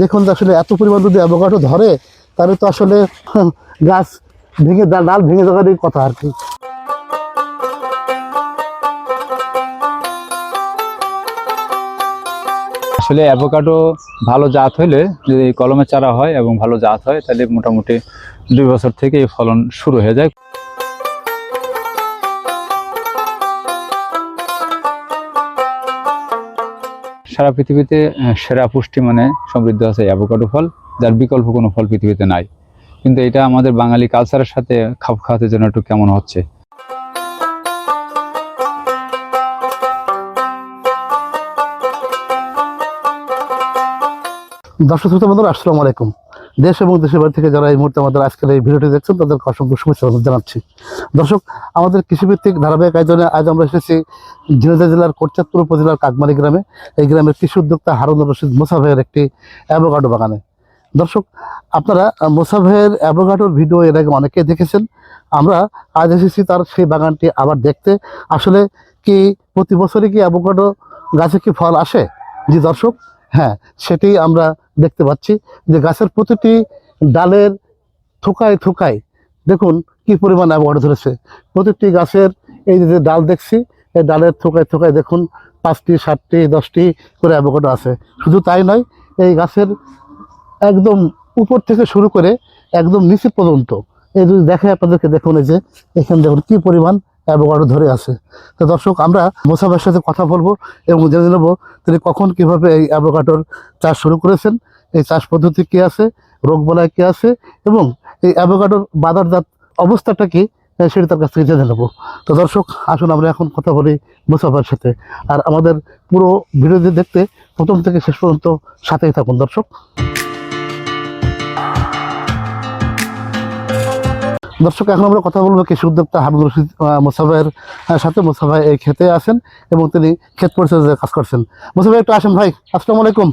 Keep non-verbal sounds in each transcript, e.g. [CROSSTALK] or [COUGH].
দেখুন যে আসলে এত পরিমাণ যদি অ্যাভোকাডো ধরে, তাহলে তো আসলে [LAUGHS] গাছ ভেঙে ডাল ভেঙে যাওয়ারই কথা আর কি। আসলে অ্যাভোকাডো ভালো জাত হলে যদি কলমের চারা হয় এবং ভালো জাত হয়, তাহলে মোটামুটি দুই বছর থেকে ফলন শুরু হয়ে যায়। সারা পৃথিবীতে সেরা পুষ্টি মানে সমৃদ্ধ আছে অ্যাভোকাডো ফল, যার বিকল্প কোনো ফল পৃথিবীতে নাই। কিন্তু এটা আমাদের বাঙালি কালচারের সাথে খাপ খাওয়াতে জন্য একটু কেমন হচ্ছে। দর্শক শ্রোতা বন্ধুরা, আসসালামু আলাইকুম। দেশ এবং দেশের বাড়ি থেকে যারা এই মুহূর্তে আমাদের আজকের এই ভিডিওটি দেখছেন তাদের অসংখ্য শুভেচ্ছা জানাচ্ছি। দর্শক, আমাদের কৃষিভিত্তিক ধারাবাহিক আয়োজনে আজ আমরা এসেছি ঝিনাইদহ জেলার কোটচাঁদপুর উপজেলার কাকমারি গ্রামে। এই গ্রামের কৃষি উদ্যোক্তা হারুন রশিদ মুসাফের একটি অ্যাভোকাডো বাগানে। দর্শক, আপনারা মুসাফের অ্যাভোকাডোর ভিডিও এর আগে অনেকেই দেখেছেন। আমরা আজ এসেছি তার সেই বাগানটি আবার দেখতে। আসলে কি প্রতি বছরই কি অ্যাভোকাডো গাছে কি ফল আসে? জি দর্শক হ্যাঁ সেটি আমরা দেখতে পাচ্ছি যে গাছের প্রতিটি ডালের থোকায় থোকায় দেখুন কি পরিমাণ অ্যাভোকাডো ধরেছে। প্রতিটি গাছের এই যে ডাল দেখছি, এই ডালের থোকায় থোকায় দেখুন পাঁচটি, সাতটি, দশটি করে অ্যাভোকাডো আছে। শুধু তাই নয়, এই গাছের একদম উপর থেকে শুরু করে একদম নিচে পর্যন্ত। এই যদি দেখে আপনাদেরকে দেখুন এই যে, এখানে দেখুন কি পরিমাণ অ্যাভোকাডো ধরে আছে। তো দর্শক আমরা মোসাফের সাথে কথা বলব এবং জেনে নেব তিনি কখন কীভাবে এই অ্যাভোকাডোর চাষ শুরু করেছেন এই চাষ পদ্ধতি কি আছে রোগ বলায় কি আছে এবং এই অ্যাভোকাডোর বাজারজাত অবস্থাটা কি আহ, সেটা তার কাছ থেকে জেনে নেব। তো দর্শক আসুন আমরা এখন কথা বলি মুসাফার সাথে। আর আমাদের পুরো ভিডিওটি দেখতে প্রথম থেকে শেষ পর্যন্ত সাথেই থাকুন দর্শক। দর্শক এখন আমরা কথা বলব কৃষি উদ্যোক্তা হারুন রশিদ মোসাফের সাথে মোসাফাই এই খেতে আছেন এবং তিনি ক্ষেত পরিচর্যার কাজ করছেন। মোসাফাই একটু আসেন ভাই। আসসালামু আলাইকুম।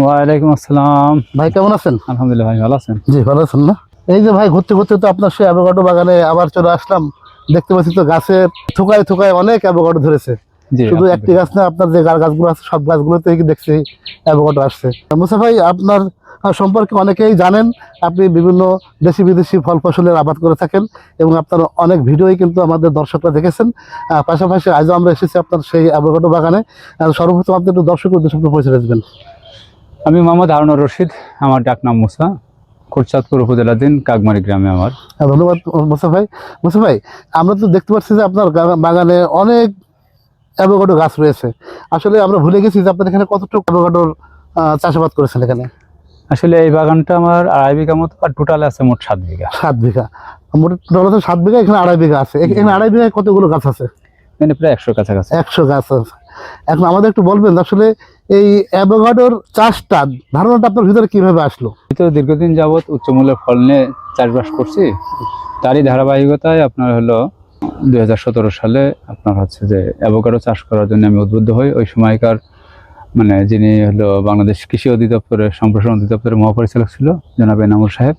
ওয়ালাইকুম আসসালাম। ভাই কেমন আছেন? আলহামদুলিল্লাহ ভাই ভালো আছেন? জি ভালো আছেন না? এই যে ভাই ঘুরতে ঘুরতে তো আপনার সেই অ্যাভোকাডো বাগানে আবার চলে আসলাম। দেখতে পাচ্ছি তো গাছে থোকায় থোকায় অনেক অ্যাভোকাডো ধরেছে। শুধু একটি গাছ না আপনার যে গাছগুলো আছে সব গাছগুলোতে দেখছি অ্যাভোকাডো আসছে। মুসা ভাই আপনার সম্পর্কে অনেকেই জানেন আপনি বিভিন্ন দেশি বিদেশি ফল ফসলের আবাদ করে থাকেন এবং আপনার অনেক ভিডিওই কিন্তু আমাদের দর্শকরা দেখেছেন। পাশাপাশি আজও আমরা এসেছি আপনার সেই অ্যাভোকাডো বাগানে। সর্বপ্রথম আপনি একটু দর্শক উদ্দেশ্যে পরিচয় দেবেন। আমি মোহাম্মদ হারুনুর রশিদ আমার ডাক নাম মুসা কোটচাঁদপুর উপজেলাধীন কাকমারি গ্রামে আমার। ধন্যবাদ মুসা ভাই। মুসা ভাই আমরা তো দেখতে পাচ্ছি যে আপনার বাগানে অনেক অ্যাভোকাডো গাছ রয়েছে। আসলে আমরা ভুলে গেছি যে আপনার এখানে কতটুকু অ্যাভোকাডোর চাষাবাদ করেছেন এখানে। আসলে এই বাগানটা আমার আড়াই বিঘা মতো আর টোটাল আছে মোট সাত বিঘা। সাত বিঘা। মোট টোটাল হচ্ছে সাত বিঘা এখানে আড়াই বিঘা আছে। এখানে আড়াই বিঘায় কতগুলো গাছ আছে? মানে প্রায় একশো কাছাকাছি। একশো গাছ আছে। এখন আমাদের একটু বলবেন আসলে এই অ্যাভোকাডোর চাষটা ধারণাটা আপনার ভিতরে কীভাবে আসলো? তো দীর্ঘদিন যাবৎ উচ্চ উচ্চমূল্যের ফল নিয়ে চাষবাস করছি। তারই ধারাবাহিকতায় আপনার হলো দুই হাজার সতেরো সালে আপনার হচ্ছে যে অ্যাভোকাডো চাষ করার জন্য আমি উদ্বুদ্ধ হই। ওই সময়কার মানে যিনি হলো বাংলাদেশ কৃষি অধিদপ্তরের সম্প্রসারণ অধিদপ্তরের মহাপরিচালক ছিল জনাব এনামুর সাহেব।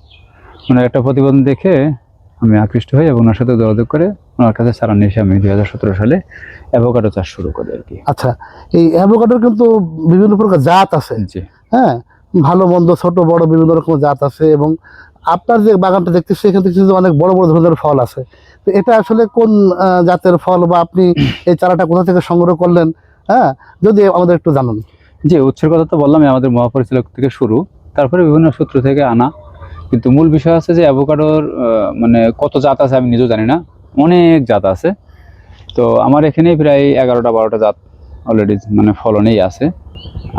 ওনার একটা প্রতিবেদন দেখে আমি আকৃষ্ট হই এবং ওনার সাথে যোগাযোগ করে ওনার কাছে চারা নিয়ে আমি দু হাজার সতেরো সালে অ্যাভোকাডো চাষ শুরু করি আর কি। আচ্ছা এই অ্যাভোকাডোর কিন্তু বিভিন্ন প্রকার জাত আছে। হ্যাঁ ভালো মন্দ ছোট বড় বিভিন্ন রকম জাত আছে এবং আপনার যে বাগানটা দেখতেছি সেখান থেকে কিন্তু অনেক বড় বড় ধরনের ফল আছে। তো এটা আসলে কোন জাতের ফল বা আপনি এই চারাটা কোথা থেকে সংগ্রহ করলেন? হ্যাঁ যদি আমাদের একটু জানান। জি উৎসের কথা তো বললাম আমাদের মহাপরিচালক থেকে শুরু। তারপরে বিভিন্ন সূত্র থেকে আনা। কিন্তু মূল বিষয় আছে যে অ্যাভোকাডোর মানে কত জাত আছে আমি নিজেও জানি না। অনেক জাত আছে। তো আমার এখানে প্রায় এগারোটা বারোটা জাত অলরেডি মানে ফলনেই আছে।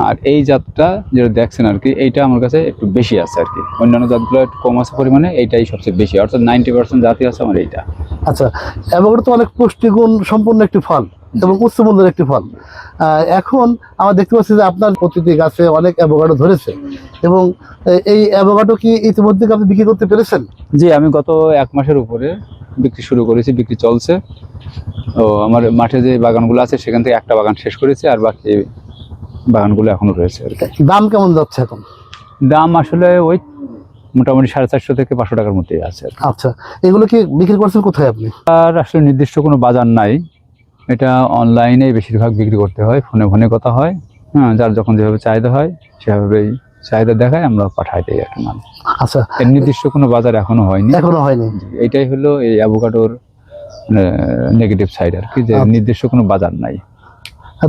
আর এই জাতটা যেটা দেখছেন আর কি এইটা আমার কাছে একটু বেশি আছে আর কি। অন্যান্য জাতগুলো একটু কম আছে পরিমাণে এইটাই সবচেয়ে বেশি। অর্থাৎ নাইনটি পার্সেন্ট জাতি আছে আমার এইটা। আচ্ছা অ্যাভোকাডো তো অনেক পুষ্টিগুণ সম্পন্ন একটি ফল এবং উচ্চ মূল্যের একটি ফল। এখন আমরা দেখতে পাচ্ছি যে আপনার প্রতিটি গাছে অনেক অ্যাভোকাডো ধরেছে। এবং এই অ্যাভোকাডো কি ইতিমধ্যে আপনি বিক্রি করতে পেরেছেন? জি আমি গত এক মাসের উপরে বিক্রি শুরু করেছি বিক্রি চলছে। ও আমার মাঠে যে বাগানগুলো আছে সেখান থেকে একটা বাগান শেষ করেছি আর বাকি বাগানগুলো এখনও রয়েছে আর কি। দাম কেমন যাচ্ছে এখন? দাম আসলে ওই মোটামুটি সাড়ে চারশো থেকে পাঁচশো টাকার মধ্যেই আছে আচ্ছা এগুলো কি বিক্রি করছেন কোথায় আপনি? আর আসলে নির্দিষ্ট কোনো বাজার নাই। এটা অনলাইনে বেশিরভাগ বিক্রি করতে হয় ফোনে ফোনে কথা হয়। হ্যাঁ যার যখন যেভাবে চাহিদা হয় সেভাবেই চাহিদা দেখায় আমরা পাঠাই দিই আর কি মাল। আচ্ছা। এর নির্দিষ্ট কোনো বাজার এখনও হয়নি। এখনও হয়নি। এটাই হলো এই অ্যাভোকাডোর নেগেটিভ সাইড আর কি যে আচ্ছা। নির্দিষ্ট কোনো বাজার নাই।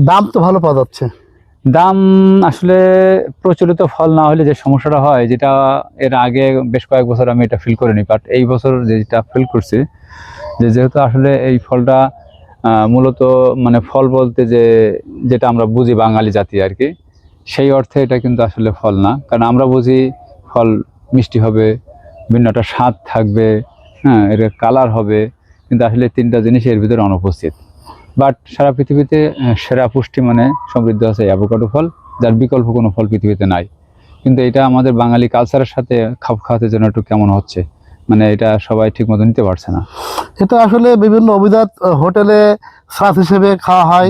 দাম তো ভালো পাওয়া যাচ্ছে। দাম আসলে প্রচলিত ফল না হলে যে সমস্যাটা হয় যেটা এর আগে বেশ কয়েক বছর আমি এটা ফিল করিনি বাট এই বছর যেটা ফিল করছি যে যেহেতু আসলে এই ফলটা মূলত মানে ফল বলতে যে, যেটা আমরা বুঝি বাঙালি জাতি আর কি, সেই অর্থে এটা কিন্তু আসলে ফল না। কারণ আমরা বুঝি ফল মিষ্টি হবে বিভিন্ন একটা স্বাদ থাকবে হ্যাঁ এর কালার হবে, কিন্তু আসলে তিনটা জিনিস এর ভিতরে অনুপস্থিত। বাট সারা পৃথিবীতে সেরা পুষ্টি মানে সমৃদ্ধ আছে অ্যাভোকাডো ফল, যার বিকল্প কোনো ফল পৃথিবীতে নাই। কিন্তু এটা আমাদের বাঙালি কালচারের সাথে খাপ খাওয়াতে যেন একটু কেমন হচ্ছে। মানে এটা সবাই ঠিক মতো নিতে পারছে না। এটা আসলে বিভিন্ন অভিজাত হোটেলে সাথ হিসেবে খাওয়া হয়।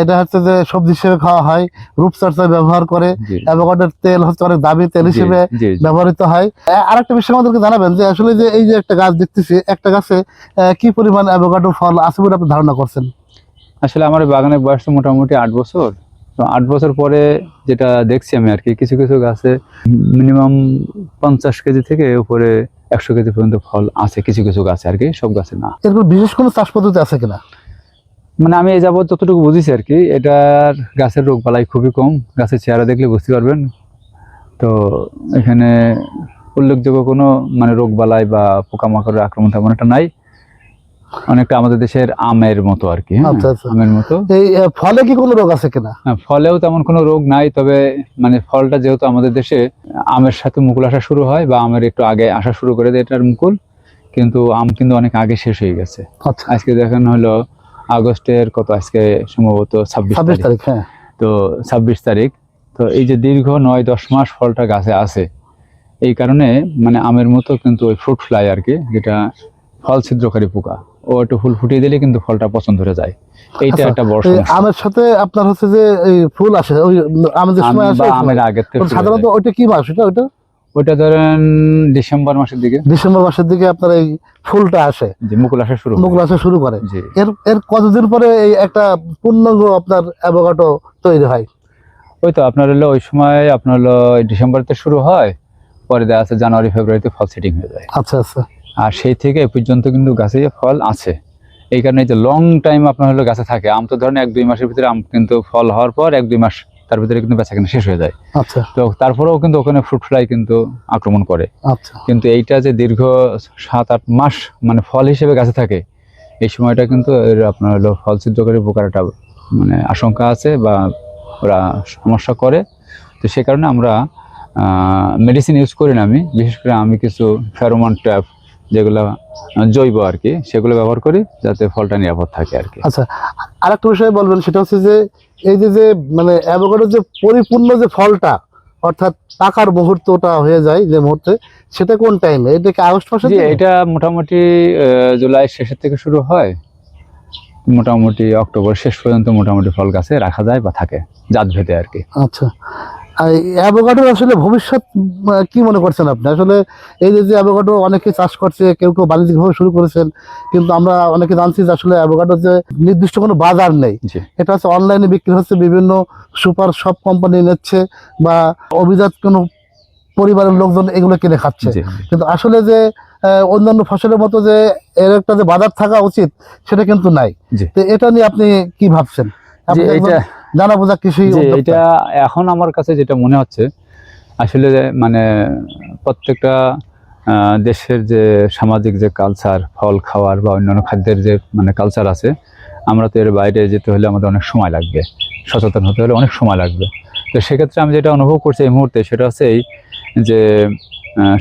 এটা হচ্ছে যে সবজি হিসেবে খাওয়া হয় রূপচর্চায় ব্যবহার করে। অ্যাভোকাডোর তেল হচ্ছে অনেক দামি তেল হিসেবে। ব্যবহৃত হয়। আ- আরেকটা বিষয় আমাদেরকে জানাবেন যে আসলে যে এই যে একটা গাছ দেখতেছি একটা গাছে কি পরিমাণ অ্যাভোকাডো ফল আছে বলে আপনি ধারণা করছেন? আসলে আমার বাগানের বয়স তো মোটামুটি আট বছর। তো আট বছর পরে যেটা দেখছি আমি আর কি কিছু কিছু গাছে মিনিমাম পঞ্চাশ কেজি থেকে উপরে একশো কেজি পর্যন্ত ফল আছে কিছু কিছু গাছে আর কি সব গাছে না। এরকম বিশেষ কোনো চাষ পদ্ধতি আছে কিনা? মানে আমি এই যাবত যতটুকু বুঝেছি আর কি এটার গাছের রোগ বালাই খুবই কম গাছের চেহারা দেখলে বুঝতে পারবেন। তো এখানে উল্লেখযোগ্য কোনো মানে রোগ বালাই বা পোকামাকড়ের আক্রমণ তেমন একটা নাই। অনেকটা আমাদের দেশের আমের মতো আর কি হ্যাঁ, আচ্ছা, আচ্ছা। আমের মতো। এই ফলে কি কোনো রোগ আছে কিনা? হ্যাঁ, ফলেও তেমন কোনো রোগ নাই তবে মানে ফলটা যেহেতু আমাদের দেশে আমের সাথে মুকুল আসা শুরু হয় বা আমের একটু আগে আসা শুরু করে দেয় এটার মুকুল কিন্তু আম কিন্তু অনেক আগে শেষ হয়ে গেছে। আচ্ছা। আজকে দেখেন হলো আগস্টের কত আজকে সম্ভবত ছাব্বিশ তারিখ। হ্যাঁ। তো ছাব্বিশ তারিখ তো এই যে দীর্ঘ নয় দশ মাস ফলটা গাছে আছে এই কারণে মানে আমের মতো কিন্তু ওই ফ্রুট ফ্লাই আর কি যেটা ফল ছিদ্রকারী পোকা। ও একটু ফুল ফুটিয়ে দিলে কিন্তু ফলটা পছন্দ হয়ে যায়। এইটা আচ্ছা, একটা বড় সমস্যা। আমের সাথে আপনার হচ্ছে যে ফুল আসে ওই আমের সময় আসে। আমের ওটা হয়ে সাধারণত ওইটা কি মাস? ওটা ওইটা? ওইটা ধরেন ডিসেম্বর মাসের দিকে। ডিসেম্বর মাসের দিকে আপনার এই ফুলটা আসে। যে মুকুল আসা শুরু মুকুল আসা শুরু করে। এর এর কতদিন পরে এই একটা পূর্ণাঙ্গ আপনার অ্যাভোকাডো তৈরি হয়? ওই তো আপনার হলো ওই সময় আপনার হলো ডিসেম্বরতে শুরু হয় পরে দেখা আছে জানুয়ারি ফেব্রুয়ারিতে ফল সেটিং হয়ে যায়। আচ্ছা আচ্ছা। আর সেই থেকে এ পর্যন্ত কিন্তু গাছে ফল আছে। এই কারণে যে লং টাইম আপনার হলো গাছে থাকে আম তো ধরেন এক দুই মাসের ভিতরে আম কিন্তু ফল হওয়ার পর এক দুই মাস তার ভিতরে কিন্তু বেচা কিনা শেষ হয়ে যায়। আচ্ছা। তো তারপরেও কিন্তু ওখানে ফ্রুট ফ্লাই কিন্তু আক্রমণ করে। আচ্ছা। কিন্তু এইটা যে দীর্ঘ সাত আট মাস মানে ফল হিসেবে গাছে থাকে এই সময়টা কিন্তু এর আপনার হলো ফল ছিদ্রকারী একটা মানে আশঙ্কা আছে বা ওরা সমস্যা করে। তো সে কারণে আমরা মেডিসিন ইউজ করি না আমি বিশেষ করে আমি কিছু ফেরোমন ট্যাপ যেগুলো জৈব আর কি সেগুলো ব্যবহার করি যাতে ফলটা নিরাপদ থাকে আর কি আচ্ছা আর একটা বিষয় বলবেন সেটা হচ্ছে যে এই যে যে মানে অ্যাভোকাডোর যে পরিপূর্ণ যে ফলটা অর্থাৎ পাকার মুহূর্তটা হয়ে যায় যে মুহূর্তে সেটা কোন টাইমে এটা কি আগস্ট মাসে এটা মোটামুটি জুলাই শেষের থেকে শুরু হয়। মোটামুটি অক্টোবর শেষ পর্যন্ত মোটামুটি ফল গাছে রাখা যায় বা থাকে জাত ভেদে আর কি আচ্ছা অ্যাভোকাডোর আসলে ভবিষ্যৎ কি মনে করছেন আপনি? আসলে এই যে অ্যাভোকাডো অনেকে চাষ করছে কেউ কেউ বাণিজ্যিকভাবে শুরু করেছেন কিন্তু আমরা অনেকে জানছি যে আসলে অ্যাভোকাডোর যে নির্দিষ্ট কোনো বাজার নেই। এটা হচ্ছে অনলাইনে বিক্রি হচ্ছে বিভিন্ন সুপার শপ কোম্পানি নিচ্ছে বা অভিজাত কোনো পরিবারের লোকজন এগুলো কিনে খাচ্ছে। কিন্তু আসলে যে অন্যান্য ফসলের মতো যে এর একটা যে বাজার থাকা উচিত সেটা কিন্তু নাই। তো এটা নিয়ে আপনি কি ভাবছেন? এটা জানা বোঝা কৃষি যে এটা এখন আমার কাছে যেটা মনে হচ্ছে আসলে মানে প্রত্যেকটা দেশের যে সামাজিক যে কালচার ফল খাওয়ার বা অন্যান্য খাদ্যের যে মানে কালচার আছে আমরা তো এর বাইরে যেতে হলে আমাদের অনেক সময় লাগবে। সচেতন হতে হলে অনেক সময় লাগবে। তো সেক্ষেত্রে আমি যেটা অনুভব করছি এই মুহূর্তে সেটা হচ্ছে এই যে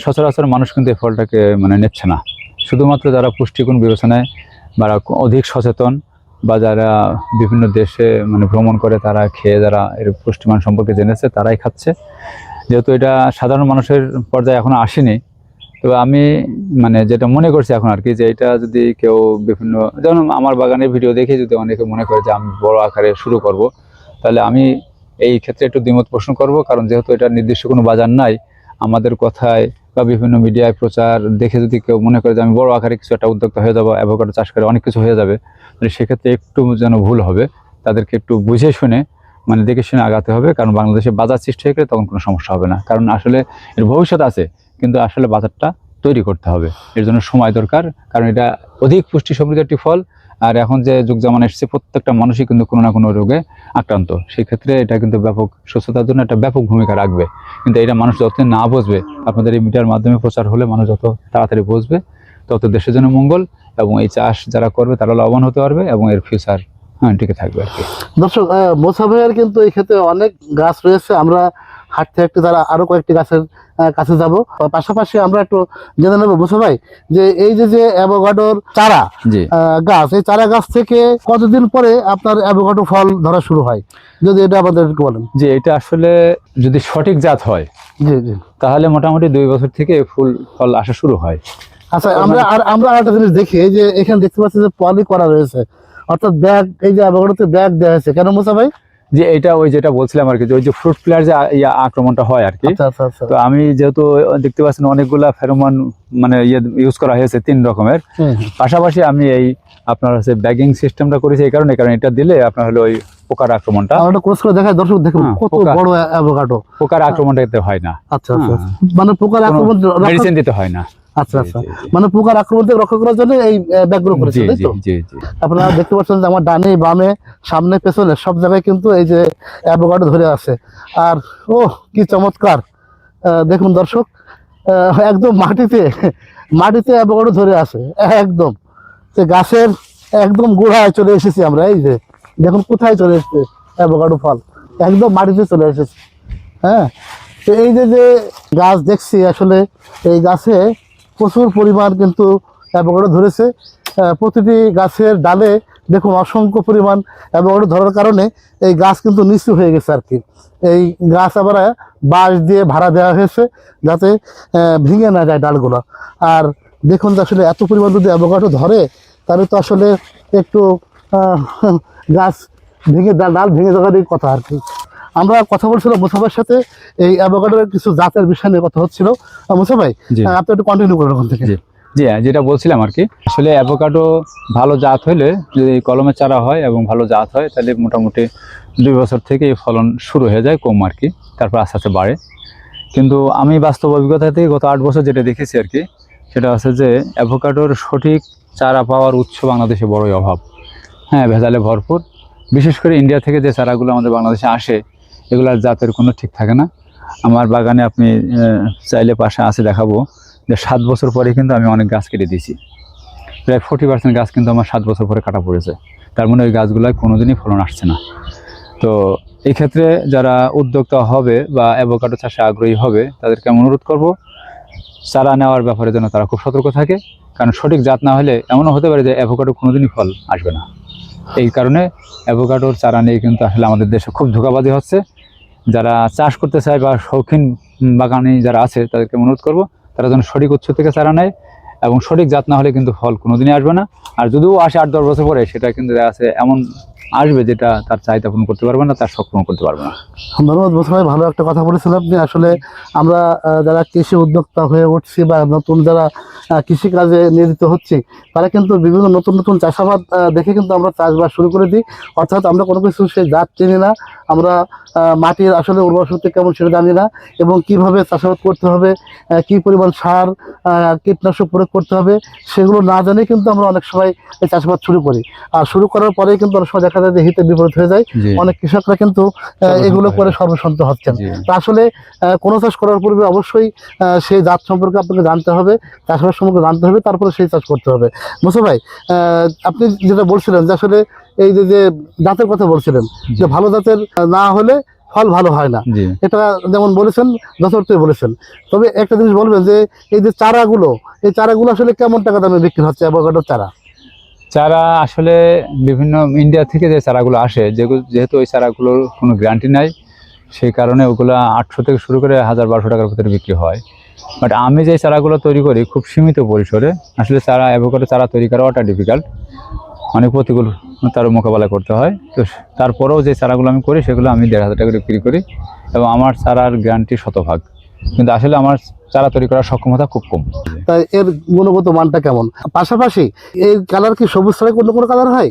সচরাচর মানুষ কিন্তু এই ফলটাকে মানে নিচ্ছে না। শুধুমাত্র যারা পুষ্টিগুণ বিবেচনায় বা অধিক সচেতন বা যারা বিভিন্ন দেশে মানে ভ্রমণ করে তারা খেয়ে, যারা এর পুষ্টিমান সম্পর্কে জেনেছে, তারাই খাচ্ছে। যেহেতু এটা সাধারণ মানুষের পর্যায়ে এখনও আসেনি, তবে আমি মানে যেটা মনে করছি এখন আর কি যে এটা যদি কেউ বিভিন্ন, যেমন আমার বাগানের ভিডিও দেখে যদি অনেকে মনে করে যে আমি বড় আকারে শুরু করব, তাহলে আমি এই ক্ষেত্রে একটু দ্বিমত পোষণ করব। কারণ যেহেতু এটা নির্দিষ্ট কোনো বাজার নাই, আমাদের কথায় বা বিভিন্ন মিডিয়ায় প্রচার দেখে যদি কেউ মনে করে যে আমি বড় আকারে কিছু একটা উদ্যোক্তা হয়ে যাব, অ্যাভোকাডো চাষ করে অনেক কিছু হয়ে যাবে তাহলে সেক্ষেত্রে একটু যেন ভুল হবে, তাদেরকে একটু বুঝে শুনে মানে দেখে শুনে আগাতে হবে, কারণ বাংলাদেশে বাজার সৃষ্টি হয়ে গেলে তখন কোনো সমস্যা হবে না। কারণ আসলে এর ভবিষ্যৎ আছে, কিন্তু আসলে বাজারটা তৈরি করতে হবে। এর জন্য সময় দরকার, কারণ এটা অধিক পুষ্টি সমৃদ্ধ একটি ফল, আর এখন যে যুগ জামান এসেছে, প্রত্যেকটা মানুষই কিন্তু কোনো না কোনো রোগে আক্রান্ত। সেক্ষেত্রে এটা কিন্তু ব্যাপক সুস্থতার জন্য একটা ব্যাপক ভূমিকা রাখবে। কিন্তু এটা মানুষ যত না বুঝবে, আপনাদের এই মিডিয়ার মাধ্যমে প্রচার হলে মানুষ যত তাড়াতাড়ি বুঝবে তত দেশের জন্য মঙ্গল এবং এই চাষ যারা করবে তারা লাভবান হতে পারবে এবং এর ফিউচার হ্যাঁ টিকে থাকবে আর কি। দর্শক মোসা ভাইয়ের কিন্তু এই ক্ষেত্রে অনেক গাছ রয়েছে। আমরা হাঁটতে হাঁটতে তারা আরও কয়েকটি গাছের কাছে যাব। পাশাপাশি আমরা একটু জেনে নেব মোসা ভাই যে এই যে যে অ্যাভোকাডোর চারা গাছ এই চারা গাছ থেকে কতদিন পরে আপনার অ্যাভোকাডো ফল ধরা শুরু হয়? যদি এটা আমাদের বলেন। যে এটা আসলে যদি সঠিক জাত হয় জি জি। তাহলে মোটামুটি দুই বছর থেকে ফুল ফল আসা শুরু হয়। আচ্ছা আমরা আর আমরা আরেকটা জিনিস দেখি যে এখানে দেখতে পাচ্ছি যে পলি করা রয়েছে। অর্থাৎ ব্যাগ এই যে অ্যাভোকাডোতে ব্যাগ দেওয়া হয়েছে। কেন মোসা ভাই? যে এটা ওই যেটা বলছিলাম আর কি যে ওই যে ফ্রুট প্লেয়ার যে আক্রমণটা হয় আর কি। আচ্ছা আচ্ছা আচ্ছা। তো আমি যেহেতু দেখতে পাচ্ছেন অনেকগুলা ফেরোমন মানে ইয়ে ইউজ করা হয়েছে তিন রকমের। পাশাপাশি আমি এই আপনার হচ্ছে ব্যাগিং সিস্টেমটা করেছি এই কারণে কারণ এটা দিলে আপনার হলো ওই পোকার আক্রমণটা। আমরা ক্রস করে দেখাই দর্শক দেখুন হ্যাঁ, কত বড় অ্যাভোকাডো। পোকার আক্রমণটা হয় না। আচ্ছা আচ্ছা হ্যাঁ। মানে পোকার আক্রমণ মেডিসিন দিতে হয় না। আচ্ছা আচ্ছা। মানে পোকার আক্রমণ থেকে রক্ষা করার জন্য এই ব্যাগগুলো করেছে তাই তো? আপনারা দেখতে পাচ্ছেন যে আমার ডানে বামে সামনে পেছনে সব জায়গায় কিন্তু এই যে অ্যাভোকাডো ধরে আছে। আর ও কি চমৎকার। দেখুন দর্শক একদম মাটিতে মাটিতে অ্যাভোকাডো ধরে আছে একদম। যে গাছের একদম গোড়ায় চলে এসেছি আমরা এই যে। দেখুন কোথায় চলে এসেছে অ্যাভোকাডো ফল। একদম মাটিতে চলে এসেছে। হ্যাঁ তো এই যে যে গাছ দেখছি আসলে এই গাছে প্রচুর পরিমাণ কিন্তু অ্যাভোকাডো ধরেছে। প্রতিটি গাছের ডালে দেখুন অসংখ্য পরিমাণ অ্যাভোকাডো ধরার কারণে এই গাছ কিন্তু নিচু হয়ে গেছে আর কি। এই গাছ আবার বাঁশ দিয়ে ভাড়া দেওয়া হয়েছে যাতে ভেঙে না যায় ডালগুলো। আর দেখুন আসলে এত পরিমাণ যদি অ্যাভোকাডো ধরে, তাহলে তো আসলে একটু গাছ ভেঙে, ডাল ভেঙে যাওয়ার এই কথা আর কি। আমরা কথা বলছিলাম মুসাফার সাথে এই অ্যাভোকাডোর কিছু জাতের বিষয় নিয়ে কথা হচ্ছিল। মুসা ভাই আপনি একটু কন্টিনিউ করেন ওখান থেকে। জি। জি হ্যাঁ, যেটা বলছিলাম আর কি আসলে অ্যাভোকাডো ভালো জাত হলে যদি কলমে চারা হয় এবং ভালো জাত হয় তাহলে মোটামুটি দুই বছর থেকে এই ফলন শুরু হয়ে যায় কম আর কি তারপর আস্তে আস্তে বাড়ে। কিন্তু আমি বাস্তব অভিজ্ঞতা থেকে গত আট বছর যেটা দেখেছি আর কি সেটা হচ্ছে যে অ্যাভোকাডোর সঠিক চারা পাওয়ার উৎস বাংলাদেশে বড়ই অভাব। হ্যাঁ ভেজালে ভরপুর। বিশেষ করে ইন্ডিয়া থেকে যে চারাগুলো আমাদের বাংলাদেশে আসে এগুলার জাতের কোনো ঠিক থাকে না। আমার বাগানে আপনি চাইলে পাশে আছে দেখাবো যে সাত বছর পরে কিন্তু আমি অনেক গাছ কেটে দিয়েছি। প্রায় ফোর্টি পার্সেন্ট গাছ কিন্তু আমার সাত বছর পরে কাটা পড়েছে। তার মানে ওই গাছগুলোয় কোনোদিনই ফলন আসছে না। তো এই ক্ষেত্রে যারা উদ্যোক্তা হবে বা অ্যাভোকাডো চাষে আগ্রহী হবে, তাদেরকে আমি অনুরোধ করব, চারা নেওয়ার ব্যাপারে যেন তারা খুব সতর্ক থাকে। কারণ সঠিক জাত না হলে এমনও হতে পারে যে অ্যাভোকাডো কোনোদিনই ফল আসবে না। এই কারণে অ্যাভোকাডোর চারা নিয়ে কিন্তু আসলে আমাদের দেশে খুব ধোকাবাজি হচ্ছে। যারা চাষ করতে চায় বা শৌখিন বাগানি যারা আছে, তাদেরকে অনুরোধ করব, তারা যেন সঠিক উৎস থেকে চারা নেয় এবং সঠিক জাত না হলে কিন্তু ফল কোনোদিনই আসবে না। আর যদিও আসে আট দশ বছর পরে, সেটা কিন্তু আছে এমন আসবে যেটা তার চাহিদা পূরণ করতে পারবে না, তার পূরণ করতে পারবে না। ধন্যবাদ ভাই, ভালো একটা কথা বলেছেন আপনি। আসলে আমরা যারা কৃষি উদ্যোক্তা হয়ে উঠছি বা নতুন যারা কৃষিকাজে নিয়োজিত হচ্ছি তারা কিন্তু বিভিন্ন নতুন নতুন চাষাবাদ দেখে কিন্তু আমরা চাষবাস শুরু করে দিই। অর্থাৎ আমরা কোনো কিছু সেই জাত চিনি না আমরা মাটির আসলে উর্বর শক্তি কেমন সেটা জানি না এবং কীভাবে চাষাবাদ করতে হবে কি পরিমাণ সার কীটনাশক প্রয়োগ করতে হবে সেগুলো না জানে কিন্তু আমরা অনেক সময় এই চাষাবাদ শুরু করি। আর শুরু করার পরেই কিন্তু অনেক সময় দেখা যায় যে হিতে বিপরীত হয়ে যায়। অনেক কৃষকরা কিন্তু এগুলো করে যায়। সর্বশান্ত হচ্ছেন। তা আসলে কোনো চাষ করার পূর্বে অবশ্যই সেই জাত সম্পর্কে আপনাকে জানতে হবে। চাষবাস সম্পর্কে জানতে হবে তারপরে সেই চাষ করতে হবে। মুসা ভাই আপনি যেটা বলছিলেন যে আসলে এই যে জাতের কথা বলছিলেন যে ভালো জাতের না হলে ফল ভালো হয় না। এটা যেমন বলেছেন যথার্থই বলেছেন। তবে একটা জিনিস বলবেন যে এই যে চারাগুলো এই চারাগুলো আসলে কেমন টাকা দামে বিক্রি হচ্ছে অ্যাভোকাডোর চারা? চারা আসলে বিভিন্ন ইন্ডিয়া থেকে যে চারাগুলো আসে যেগুলো যেহেতু ওই চারাগুলোর কোনো গ্যারান্টি নাই সেই কারণে ওগুলো আটশো থেকে শুরু করে হাজার বারোশো টাকার ভিতরে বিক্রি হয়। বাট আমি যে চারাগুলো তৈরি করি খুব সীমিত পরিসরে আসলে চারা অ্যাভোকাডো চারা তৈরি করাটা ডিফিকাল্ট অনেক প্রতিকূল তার মোকাবেলা করতে হয়। তো তারপরেও যে চারাগুলো আমি করি সেগুলো আমি দেড় হাজার টাকা করে বিক্রি করি এবং আমার চারার গ্যারান্টি শতভাগ। কিন্তু আসলে আমার চারা তৈরি করার সক্ষমতা খুব কম। তাই এর গুণগত মানটা কেমন? পাশাপাশি এই কালার কি সবুজ ছাড়া অন্য কোনো কালার হয়?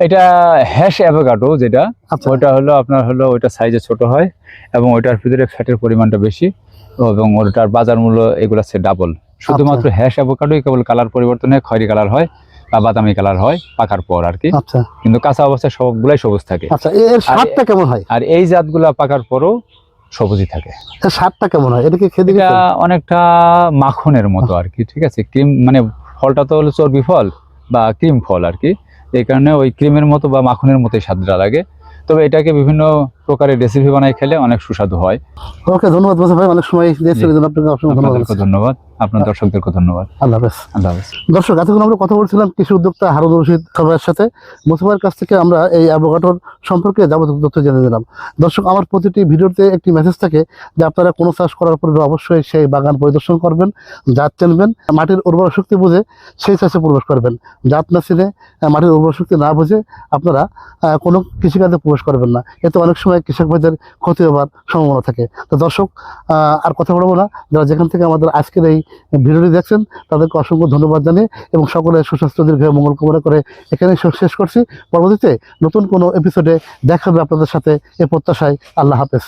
এটা হ্যাশ অ্যাভোকাডো যেটা আচ্ছা। ওটা হলো আপনার হলো ওইটা সাইজে ছোট হয় এবং ওইটার ভিতরে ফ্যাটের পরিমাণটা বেশি। এবং ওটার বাজার মূল্য এগুলো হচ্ছে ডাবল শুধুমাত্র হ্যাশ অ্যাভোকাডোই কেবল কালার পরিবর্তন খয়েরি কালার হয় বা বাদামি কালার হয় পাকার পর আর কি। আচ্ছা। কিন্তু কাঁচা অবস্থায় সবগুলাই সবুজ থাকে। আচ্ছা এর স্বাদটা কেমন হয়? আর এই জাতগুলা পাকার পরও সবুজই থাকে। স্বাদটা কেমন হয়? এটা কি খেতে অনেকটা মাখনের মতো আর কি ঠিক আছে? ক্রিম মানে ফলটা তো হলো চর্বি ফল বা ক্রিম ফল আর কি। এই কারণে ওই ক্রিমের মতো বা মাখনের মতোই স্বাদটা লাগে। তবে এটাকে বিভিন্ন প্রকারের রেসিপি বানাই খেলে অনেক সুস্বাদু হয়। ওকে ধন্যবাদ মোসা ভাই অনেক সময় দিয়েছেন জন্য আপনাকে অসংখ্য ধন্যবাদ। ধন্যবাদ আপনার দর্শকদেরকে ধন্যবাদ। আল্লাহ হাফেজ। আল্লাহ হাফেজ। দর্শক এতক্ষণ আমরা কথা বলছিলাম কৃষি উদ্যোক্তা হারুন রশিদ খাবারের সাথে। মোসাফার কাছ থেকে আমরা এই অ্যাভোকাডোর সম্পর্কে যাবতীয় তথ্য জেনে নিলাম। দর্শক আমার প্রতিটি ভিডিওতে একটি মেসেজ থাকে যে আপনারা কোনো চাষ করার পূর্বে অবশ্যই সেই বাগান পরিদর্শন করবেন জাত চিনবেন মাটির উর্বর শক্তি বুঝে সেই চাষে প্রবেশ করবেন। জাত না চিনে মাটির উর্বর শক্তি না বুঝে আপনারা কোনো কৃষিকাজে প্রবেশ করবেন না। এতে অনেক সময় কৃষক ভাইদের ক্ষতি হওয়ার সম্ভাবনা থাকে। তো দর্শক আর কথা বলব না। যারা যেখান থেকে আমাদের আজকের এই ভিডিওটি দেখছেন, তাদেরকে অসংখ্য ধন্যবাদ জানিয়ে এবং সকলে সুস্বাস্থ্য দীর্ঘ মঙ্গল কামনা করে এখানে শেষ করছি। পরবর্তীতে নতুন কোনো এপিসোডে দেখা হবে আপনাদের সাথে এ প্রত্যাশায়। আল্লাহ হাফেজ।